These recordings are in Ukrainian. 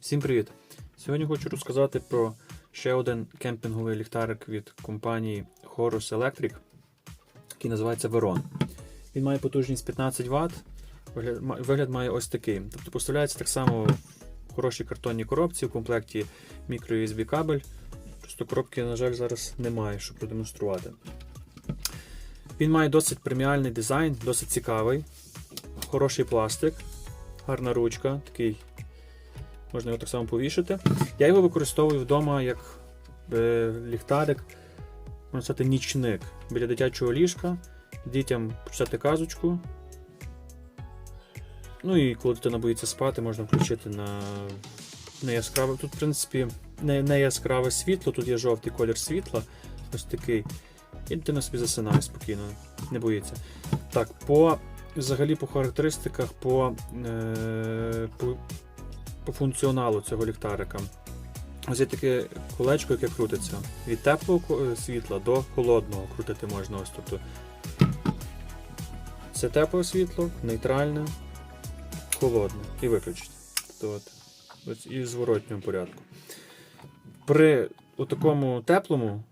Всім привіт! Сьогодні хочу розказати про ще один кемпінговий ліхтарик від компанії Horus Electric, який називається Veron. Він має потужність 15 Вт. Вигляд, має ось такий. Тобто поставляється так само в хорошій картонній коробці, в комплекті micro-USB кабель. Просто коробки, на жаль, зараз немає, щоб продемонструвати. Він має досить преміальний дизайн, досить цікавий, хороший пластик, гарна ручка, такий можна його так само повішати. Я його використовую вдома як е, ліхтарик, можна сказати, нічник біля дитячого ліжка, дітям почитати казочку. Ну і коли дитина боїться спати, можна включити на не яскраве. Тут, в принципі, не, не яскраве світло, тут є жовтий колір світла, ось такий. І дитина собі засинає спокійно, не боїться. Так, по взагалі по характеристиках, по, е, по по функціоналу цього ліхтарика. Ось є таке колечко, яке крутиться. Від теплого е, світла до холодного крутити можна ось тобто. Це тепле світло, нейтральне, холодне і виключити. Тобто ось і в зворотньому порядку. При такому теплому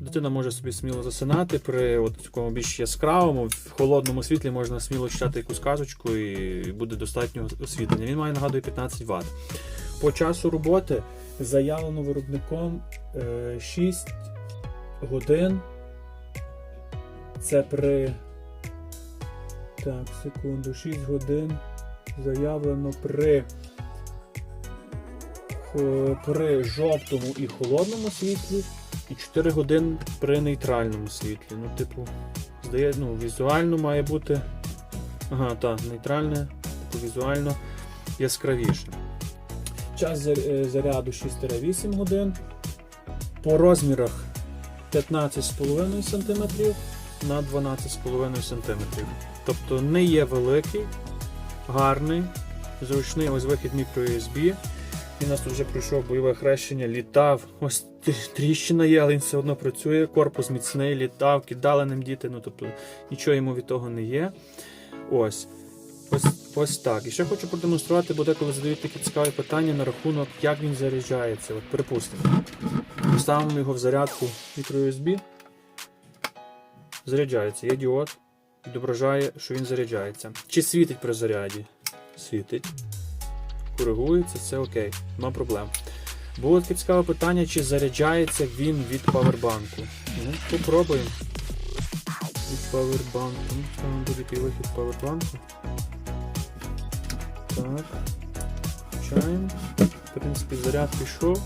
дитина може собі сміло засинати, при от такому більш яскравому, в холодному світлі можна сміло читати якусь казочку і буде достатньо освітлення. Він має нагадую 15 Вт. По часу роботи заявлено виробником е, 6 годин. Це при. Так, секунду, 6 годин заявлено при. Е, При жовтому і холодному світлі і 4 години при нейтральному світлі. Ну, типу, здає, ну, візуально має бути. Ага, так, нейтральне, типу, візуально яскравіше. Час е, заряду 6-8 годин. По розмірах 15,5 см на 12,5 см. Тобто не є великий, гарний, зручний ось вихід microUSB. Він нас тут вже пройшов бойове хрещення, літав. Ось тріщина є, але він все одно працює. Корпус міцний, літав, кидали ним діти, ну тобто нічого йому від того не є. Ось. Ось, ось так. І ще хочу продемонструвати, бо деколи задають такі цікаві питання на рахунок, як він заряджається. От, припустимо. Ставимо його в зарядку microUSB. Заряджається. Є діод. Відображає, що він заряджається. Чи світить при заряді? Світить коригується, це окей, нема проблем. Було таке цікаве питання, чи заряджається він від павербанку. Ну, попробуємо. Від павербанку. Ну, Ставимо будь-який вихід павербанку. Так. Включаємо. В принципі, заряд пішов.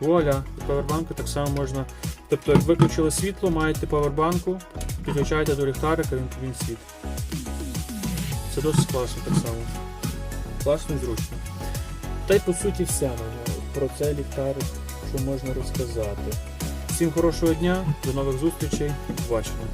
Вуаля, від павербанку так само можна. Тобто, як виключили світло, маєте павербанку, підключаєте до ліхтарика, він світ. Це досить класно так само класно зручно. Та й по суті все. Про цей ліхтарик, що можна розказати. Всім хорошого дня, до нових зустрічей, побачення.